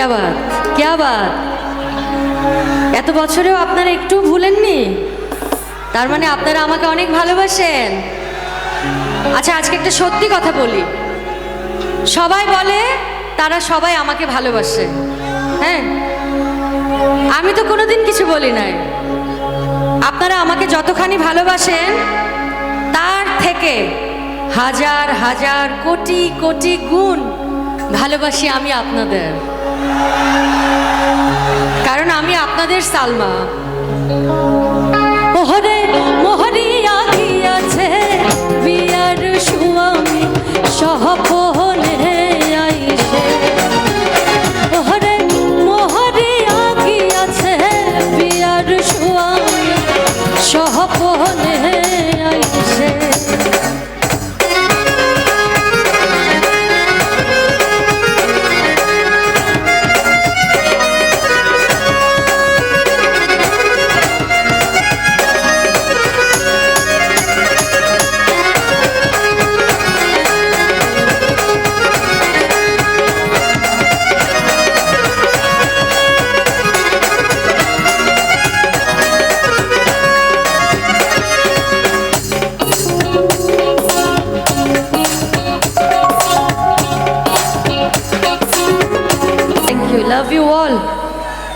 ধন্যবাদ এত বছরেও আপনারা একটু ভুলেননি? তার মানে আপনারা আমাকে অনেক ভালোবাসেন। আচ্ছা আজকে একটা সত্যি কথা বলি। সবাই বলে তারা সবাই আমাকে ভালোবাসে। হ্যাঁ? আমি তো কোনোদিন কিছু বলি নাই। আপনারা আমাকে যতখানি ভালোবাসেন, তার থেকে হাজার হাজার, কোটি কোটি গুণ ভালোবাসি আমি আপনাদের। কারণ আমি আপনাদের Salma. We love you all.